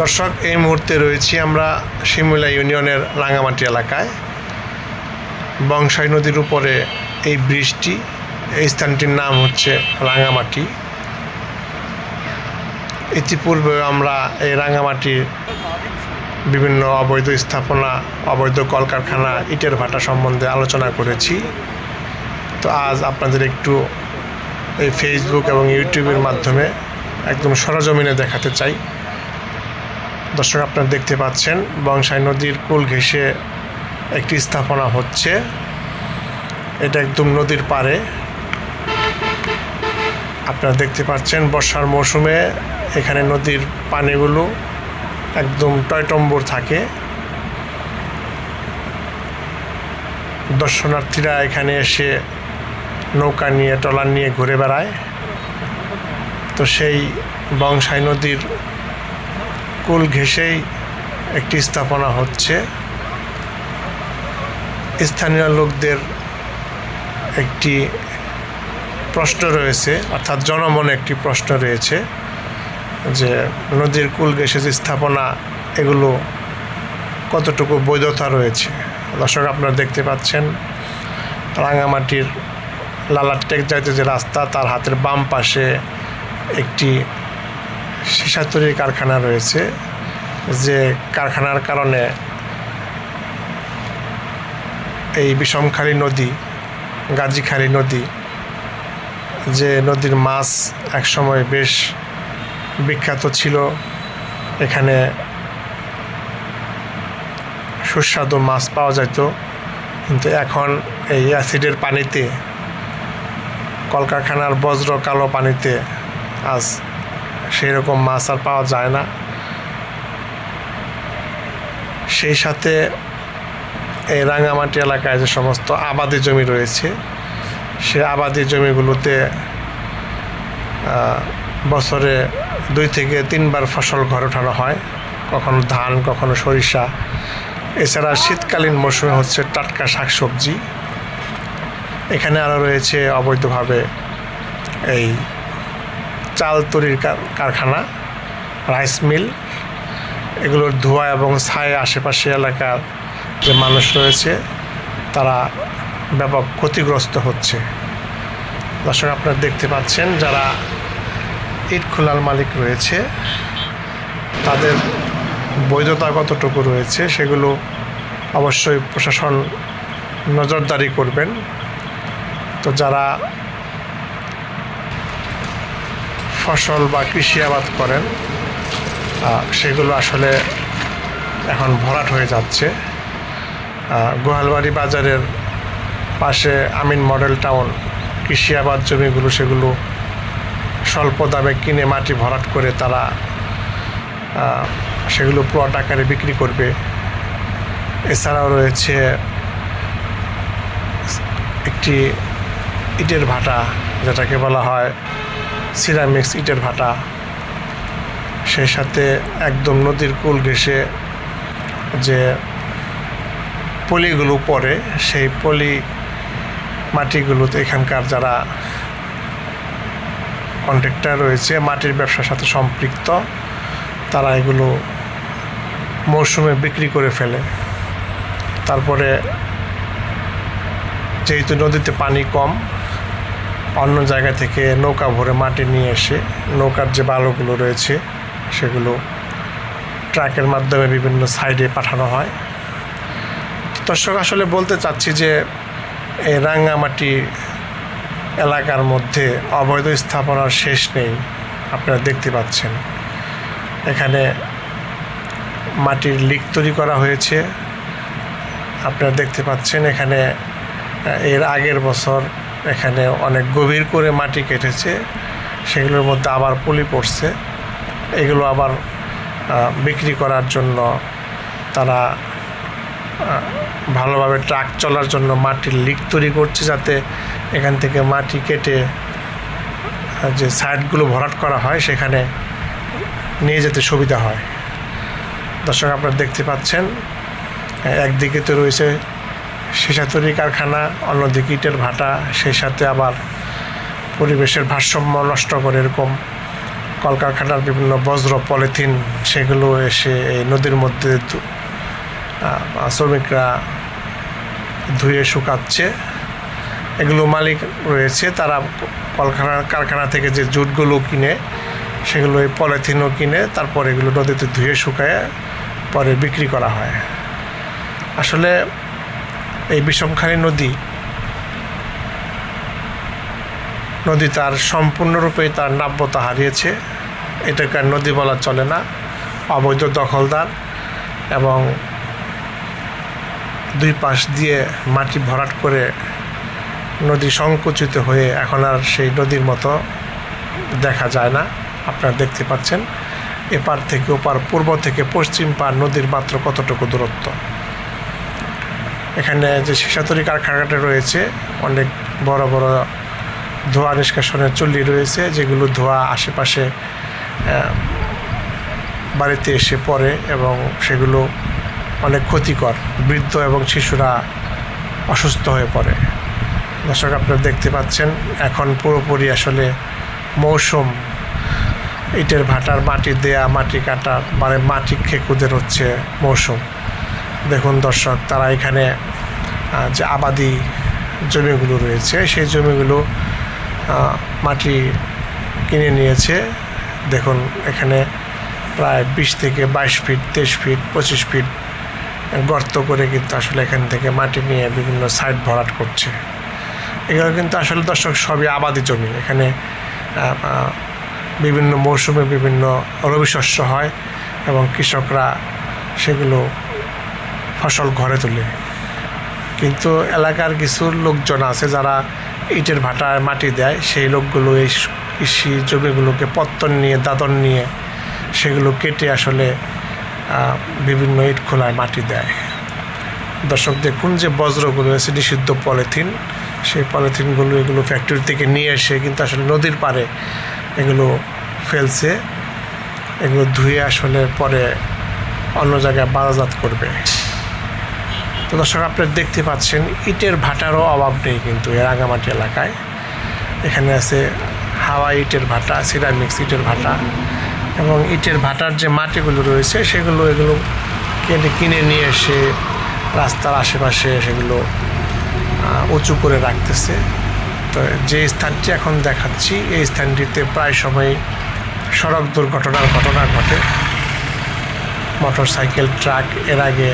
দর্শক, এই মুহূর্তে রয়েছি আমরা শিমুলা ইউনিয়নের রাঙামাটি এলাকায়। বংশাই নদীর উপরে এই ব্রিজটি, এই স্থানটির নাম হচ্ছে রাঙামাটি ইতিপূর্বে আমরা এই রাঙামাটির বিভিন্ন অবৈধ স্থাপনা, অবৈধ কলকারখানা, ইটের ভাটা সম্বন্ধে আলোচনা করেছি। তো আজ আপনাদের একটু এই ফেসবুক এবং ইউটিউবের মাধ্যমে একদম সরজমিনে দেখাতে চাই। দর্শক, আপনারা দেখতে পাচ্ছেন বংশাই নদীর কুল ঘেঁষে একটি স্থাপনা হচ্ছে। এটা একদম নদীর পাড়ে। আপনারা দেখতে পাচ্ছেন বর্ষার মৌসুমে এখানে নদীর পানিগুলো একদম টয়টম্বর থাকে। দর্শনার্থীরা এখানে এসে নৌকা নিয়ে, ট্রলার নিয়ে ঘুরে বেড়ায়। তো সেই বংশাই নদীর কুল ঘেঁষেই একটি স্থাপনা হচ্ছে। স্থানীয় লোকদের একটি প্রশ্ন রয়েছে, অর্থাৎ জনমনে একটি প্রশ্ন রয়েছে, যে নদীর কুল ঘেঁষে যে স্থাপনা এগুলো কতটুকু বৈধতা রয়েছে? দর্শক, আপনারা দেখতে পাচ্ছেন, রাঙামাটির লালাটেক যাইতে যে রাস্তা, তার হাতের বাম পাশে একটি সীসা তৈরির কারখানা রয়েছে, যে কারখানার কারণে এই বিষমখালী নদী, গাজীখালী নদী, যে নদীর মাছ একসময় বেশ বিখ্যাত ছিল, এখানে সুস্বাদু মাছ পাওয়া যেত কিন্তু এখন এই অ্যাসিডের পানিতে, কলকারখানার বজ্র কালো পানিতে আজ সেই রকম মাছ আর পাওয়া যায় না। সেই সাথে এই রাঙামাটি এলাকায় যে সমস্ত আবাদি জমি রয়েছে, সে আবাদি জমিগুলোতে বছরে দুই থেকে তিনবার ফসল ঘর ওঠানো হয়। কখনো ধান, কখনো সরিষা। এছাড়া শীতকালীন মৌসুমে হচ্ছে টাটকা শাকসবজি। এখানে আরও রয়েছে অবৈধভাবে এই চাল তৈরির কারখানা, রাইস মিল। এগুলোর ধোঁয়া এবং ছায় আশেপাশে এলাকার যে মানুষ রয়েছে, তারা ব্যাপক ক্ষতিগ্রস্ত হচ্ছে। দর্শক, আপনারা দেখতে পাচ্ছেন যারা ইট খোলার মালিক রয়েছে, তাদের বৈধতা কতটুকু রয়েছে সেগুলো অবশ্যই প্রশাসন নজরদারি করবেন। তো যারা ফসল বা কৃষি আবাদ করেন সেগুলো আসলে এখন ভরাট হয়ে যাচ্ছে। গোহালবাড়ি বাজারের পাশে আমিন মডেল টাউন, কৃষি আবাদ জমিগুলো সেগুলো স্বল্প দামে কিনে মাটি ভরাট করে তারা সেগুলো প্লট আকারে বিক্রি করবে। এছাড়াও রয়েছে একটি ইটের ভাটা, যেটাকে বলা হয় সিরামিক্স, ইটের ভাটা। সেই সাথে একদম নদীর কুল ঘেঁষে যে পলিগুলো পড়ে, সেই পলি মাটিগুলোতে এখানকার যারা কন্ট্রাক্টর রয়েছে, মাটির ব্যবসার সাথে সম্পৃক্ত, তারা এগুলো মৌসুমে বিক্রি করে ফেলে। তারপরে যেহেতু নদীতে পানি কম অন্য জায়গা থেকে নৌকা ভরে মাটি নিয়ে এসে নৌকার যে বালুগুলো রয়েছে, সেগুলো ট্রাকের মাধ্যমে বিভিন্ন সাইডে পাঠানো হয়। দর্শক, আসলে বলতে চাচ্ছি যে এই রাঙ্গামাটি এলাকার মধ্যে অবৈধ স্থাপনার শেষ নেই, আপনারা দেখতে পাচ্ছেন। এখানে মাটির লিক তৈরি করা হয়েছে। আপনারা দেখতে পাচ্ছেন এখানে, এর আগের বছর এখানে অনেক গভীর করে মাটি কেটেছে, সেগুলোর মধ্যে আবার পলি পড়ছে। এগুলো আবার বিক্রি করার জন্য তারা ভালোভাবে ট্রাক চলার জন্য মাটির লিক তৈরি করছে যাতে এখান থেকে মাটি কেটে যে সাইডগুলো ভরাট করা হয় সেখানে নিয়ে যেতে সুবিধা হয়। দর্শক আপনারা দেখতে পাচ্ছেন, একদিকে তো রয়েছে সীসা তৈরি কারখানা, অন্যদিকে ইটের ভাটা সেই সাথে আবার পরিবেশের ভারসাম্য নষ্ট করে এরকম কলকারখানার বিভিন্ন বজ্র, পলিথিন, সেগুলো এসে এই নদীর মধ্যে শ্রমিকরা ধুয়ে শুকাচ্ছে। এগুলো মালিক রয়েছে, তারা কলকারখানা কারখানা থেকে যে জুটগুলো কিনে, সেগুলো এই পলিথিনও কিনে, তারপর এগুলো নদীতে ধুয়ে শুকায় পরে বিক্রি করা হয়। আসলে এই বিষমখালী নদী নদী তার সম্পূর্ণরূপে তার নাব্যতা হারিয়েছে। এটাকে আর নদী বলা চলে না। অবৈধ দখলদার এবং দুই পাশ দিয়ে মাটি ভরাট করে নদী সংকুচিত হয়ে এখন আর সেই নদীর মতো দেখা যায় না। আপনারা দেখতে পাচ্ছেন, এপার থেকে ওপার, পূর্ব থেকে পশ্চিম পার নদীর মাত্র কতটুকু দূরত্ব? এখানে যে শিশাতরি কারখানাটা রয়েছে, অনেক বড় বড় ধোঁয়া নিষ্কাশনের চুল্লি রয়েছে, যেগুলো ধোঁয়া আশেপাশে বাড়িতে এসে পড়ে এবং সেগুলো অনেক ক্ষতিকর। বৃদ্ধ এবং শিশুরা অসুস্থ হয়ে পড়ে। দর্শক, আপনারা দেখতে পাচ্ছেন, এখন পুরোপুরি আসলে মৌসুম। ইটের ভাটার মাটি দেয়া, মাটি কাটা মানে মাটি খেকুদের হচ্ছে মৌসুম। দেখুন দর্শক, তারা এখানে যে আবাদি জমিগুলো রয়েছে, সেই জমিগুলো মাটি কিনে নিয়েছে। দেখুন এখানে প্রায় বিশ থেকে বাইশ ফিট, তেইশ ফিট, পঁচিশ ফিট গর্ত করে কিন্তু আসলে এখান থেকে মাটি নিয়ে বিভিন্ন সাইড ভরাট করছে। এগুলো কিন্তু আসলে দর্শক সবই আবাদি জমি। এখানে বিভিন্ন মৌসুমে বিভিন্ন রবি শস্য হয় এবং কৃষকরা সেগুলো ফসল ঘরে তোলে। কিন্তু এলাকার কিছু লোকজন আছে যারা ইটের ভাটায় মাটি দেয়, সেই লোকগুলো এই কৃষি জমিগুলোকে পত্তন নিয়ে, দাদন নিয়ে সেগুলো কেটে আসলে বিভিন্ন ইট খোলায় মাটি দেয়। দর্শক দেখুন যে বজ্রগুলো আছে, নিষিদ্ধ পলিথিন। সেই পলিথিনগুলো এগুলো ফ্যাক্টরি থেকে নিয়ে এসে কিন্তু আসলে নদীর পাড়ে এগুলো ফেলছে। এগুলো ধুয়ে আসলে পরে অন্য জায়গায় বাজারজাত করবে। তো দর্শক, আপনারা দেখতে পাচ্ছেন, ইটের ভাটারও অভাব নেই কিন্তু রাঙামাটি এলাকায়। এখানে আছে হাওয়া ইটের ভাটা, সিরামিক্স ইটের ভাটা এবং ইটের ভাটার যে মাটিগুলো রয়েছে, সেগুলো এগুলো কেটে কিনে নিয়ে এসে রাস্তার আশেপাশে সেগুলো উঁচু করে রাখতেছে। তো যে স্থানটি এখন দেখাচ্ছি, এই স্থানটিতে প্রায় সময় সড়ক দুর্ঘটনার ঘটনা ঘটে। মোটর সাইকেল ট্রাক, এর আগে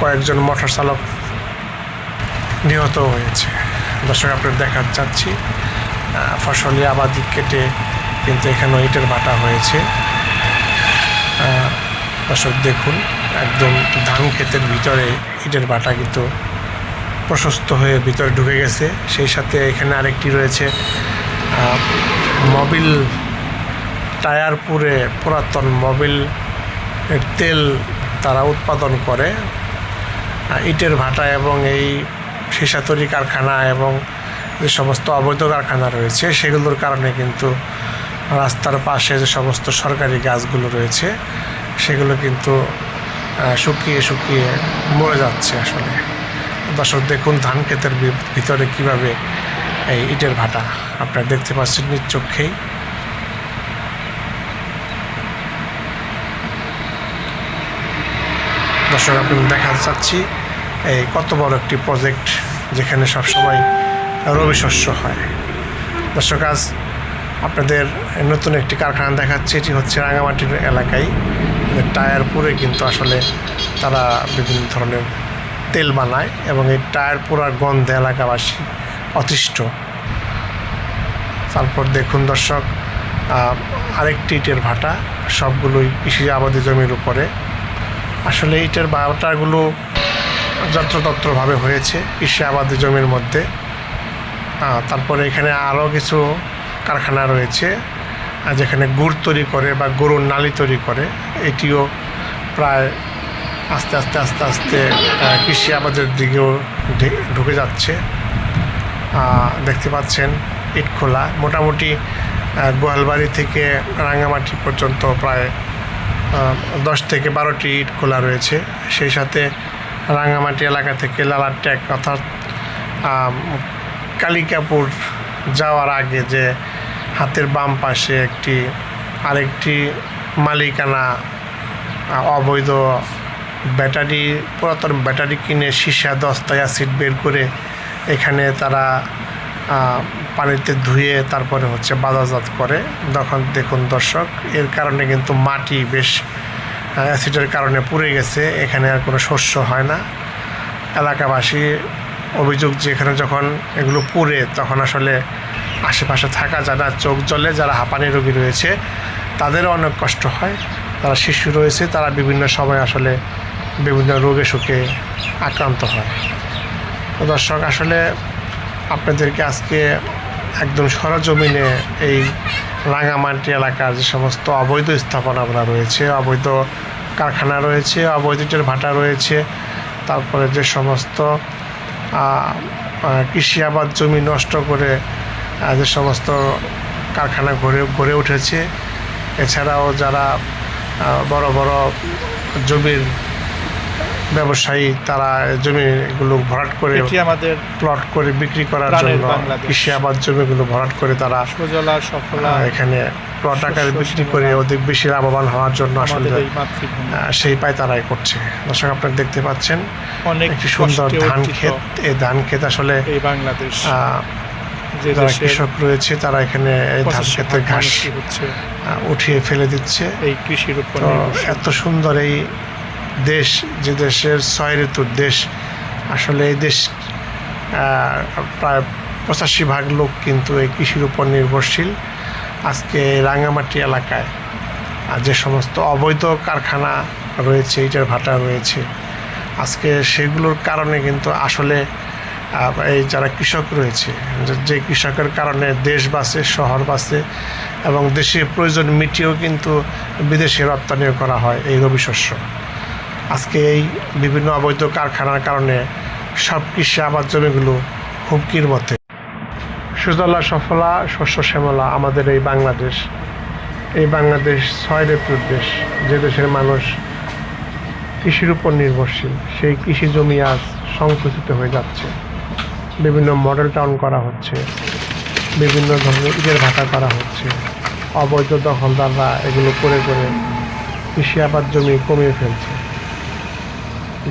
কয়েকজন মোটর চালক নিহত হয়েছে। দর্শক আপনার দেখা যাচ্ছি ফসলি আবাদি কেটে কিন্তু এখানে ইটের ভাটা হয়েছে। দর্শক, দেখুন, একদম ধান ক্ষেতের ভিতরে ইটের ভাটা কিন্তু প্রশস্ত হয়ে ভিতরে ঢুকে গেছে। সেই সাথে এখানে আরেকটি রয়েছে মবিল টায়ার পুরে পুরাতন মবিল তেল তারা উৎপাদন করে। ইটের ভাটা এবং এই সীসাতরি কারখানা এবং যে সমস্ত অবৈধ কারখানা রয়েছে, সেগুলোর কারণে কিন্তু রাস্তার পাশে যে সমস্ত সরকারি গাছগুলো রয়েছে, সেগুলো কিন্তু শুকিয়ে শুকিয়ে মরে যাচ্ছে আসলে। দর্শক, দেখুন ধান ক্ষেতের ভিতরে কীভাবে এই ইটের ভাটা আপনারা দেখতে পাচ্ছেন নিজ চোখেই। দর্শক আপনি দেখা চাচ্ছি এই কত বড় একটি প্রজেক্ট যেখানে সবসময় রবি শস্য হয়। দর্শক, আজ আপনাদের নতুন একটি কারখানা দেখাচ্ছে, এটি হচ্ছে রাঙামাটির এলাকায়। টায়ার পুরে কিন্তু আসলে তারা বিভিন্ন ধরনের তেল বানায় এবং এই টায়ার পোড়ার গন্ধে এলাকাবাসী অতিষ্ঠ। তারপর দেখুন দর্শক আরেকটি ইটের ভাটা, সবগুলোই কৃষি আবাদি জমির উপরে। আসলে ইটের ভাটাগুলো যত্রতত্রভাবে হয়েছে কৃষি আবাদি জমির মধ্যে। তারপরে এখানে আরও কিছু কারখানা রয়েছে যেখানে গুড় তৈরি করে বা গরুর নালি তৈরি করে। এটিও প্রায় আস্তে আস্তে আস্তে আস্তে কৃষি আবাদের দিকেও ঢুকে যাচ্ছে। দেখতে পাচ্ছেন ইটখোলা মোটামুটি আহ, গোয়ালবাড়ি থেকে রাঙামাটি পর্যন্ত প্রায় দশ থেকে বারোটি ইট খোলা রয়েছে। সেই সাথে রাঙামাটি এলাকা থেকে লালার ট্যাক অর্থাৎ কালিকাপুর যাওয়ার আগে যে হাতের বাম পাশে একটি, আরেকটি মালিকানা অবৈধ ব্যাটারি, পুরাতন ব্যাটারি কিনে সীসা দস্তায় অ্যাসিড বের করে এখানে তারা পানিতে ধুয়ে তারপরে হচ্ছে বাজারজাত করে। তখন দেখুন দর্শক, এর কারণে কিন্তু মাটি বেশ অ্যাসিডের কারণে পুড়ে গেছে। এখানে আর কোনো শস্য হয় না। এলাকাবাসী অভিযোগ যে এখানে যখন এগুলো পুড়ে, তখন আসলে আশেপাশে থাকা যারা চোখ জলে যারা হাঁপানি রোগী রয়েছে, তাদেরও অনেক কষ্ট হয়। তারা শিশু রয়েছে, তারা বিভিন্ন সময় আসলে বিভিন্ন রোগে সুখে আক্রান্ত হয়। দর্শক, আসলে আপনাদেরকে আজকে একদম সরজমিনে এই রাঙামাটি এলাকার যে সমস্ত অবৈধ স্থাপনাগুলো রয়েছে, অবৈধ কারখানা রয়েছে, অবৈধ ভাটা রয়েছে, তারপরে যে সমস্ত কৃষি আবাদ জমি নষ্ট করে যে সমস্ত কারখানা গড়ে গড়ে উঠেছে। এছাড়াও যারা বড় বড় জমির ব্যবসায়ী তারা জমিগুলো ভরাট করে আমাদের প্লট করে বিক্রি করার জন্য কৃষি আবাদ জমিগুলো ভরাট করে তারা সুজলা সফলা এখানে প্লট আকারে বিক্রি করে অধিক বেশি লাভবান হওয়ার জন্য আসলে সেই পায় তারাই করছে। দর্শক আপনারা দেখতে পাচ্ছেন অনেক সুন্দর ধান ক্ষেত। এই ধান ক্ষেত আসলে এই বাংলাদেশ। যারা কৃষক রয়েছে তারা এখানে ধান ক্ষেতের ঘাস উঠিয়ে ফেলে দিচ্ছে। এই কৃষির উপর এত সুন্দর এই দেশ, যে দেশের ছয় ঋতুর দেশ, আসলে এই দেশ প্রায় পঁচাশি ভাগ লোক কিন্তু এই কৃষির উপর নির্ভরশীল। আজকে রাঙামাটি এলাকায়, আর যে সমস্ত অবৈধ কারখানা রয়েছে, ইটের ভাটা রয়েছে, আজকে সেগুলোর কারণে কিন্তু আসলে এই যারা কৃষক রয়েছে, যে- যে কৃষকের কারণে দেশ বাঁচে, শহর বাঁচে, এবং দেশের প্রয়োজন মিটিয়েও কিন্তু বিদেশে রপ্তানিও করা হয় এই রবি শস্য আজকে এই বিভিন্ন অবৈধ কারখানার কারণে সব কৃষি আবাদ জমিগুলো হুমকির মধ্যে। সুজলা, সফলা, শস্য, শ্যামলা আমাদের এই বাংলাদেশ। এই বাংলাদেশ ছয় ঋতুর দেশ। যে দেশের মানুষ কৃষির উপর নির্ভরশীল, সেই কৃষি জমি আজ সংকুচিত হয়ে যাচ্ছে। বিভিন্ন মডেল টাউন করা হচ্ছে। বিভিন্ন ধরনের ইটের ভাটা করা হচ্ছে। অবৈধ দখলদাররা এগুলো করে করে কৃষি আবাদ জমি কমিয়ে ফেলছে।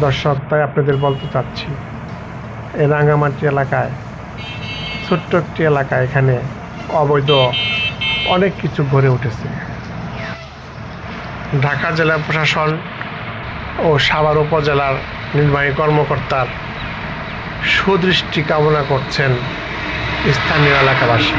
দর্শক তাই আপনাদের বলতে চাচ্ছি। এই রাঙামাটি এলাকায়, ছোট্ট একটি এলাকা এখানে অবৈধ অনেক কিছু গড়ে উঠেছে। ঢাকা জেলা প্রশাসন ও সাভার উপজেলার নির্বাহী কর্মকর্তার সুদৃষ্টি কামনা করছেন স্থানীয় এলাকাবাসী।